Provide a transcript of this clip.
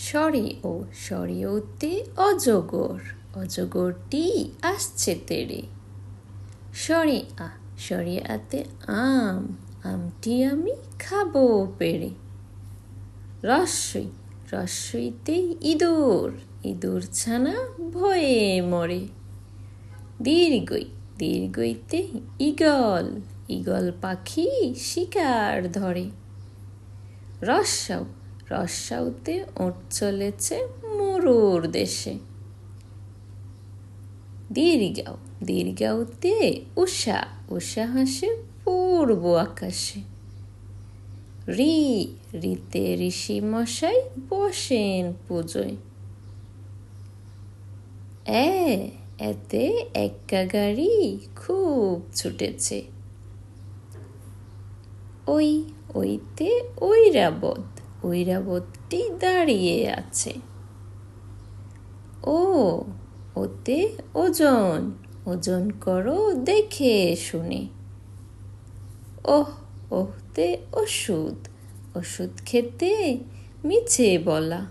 সরে ও সরে ওতে অজগর অজগরটি আসছে তেরে। সরে আ, সরে আতে আম, আমটি আমি খাব পেরে। রস্যই রস্যইতে ইঁদুর ইঁদুর ছানা ভয়ে মরে। দীর্ঘই, দীর্ঘইতে ইগল ইগল পাখি শিকার ধরে। রস্যাও রস্যাউতে ওট চলেছে মরুর দেশে। দীর্ঘাও দীর্ঘাউতে উষা উষা হাসে পূর্ব আকাশে। রি, রিতে ঋষি মশাই বসেন পুজোয়। এ, এতে একা গাড়ি খুব ছুটেছে। ওই, ওইতে ঐরাবত ঐরাবতটি দাঁড়িয়ে আছে। ও, ওতে ওজন ওজন করো দেখে শুনে। ওহ ওহতে ওষুধ ওষুধ খেতে মিছে বলা।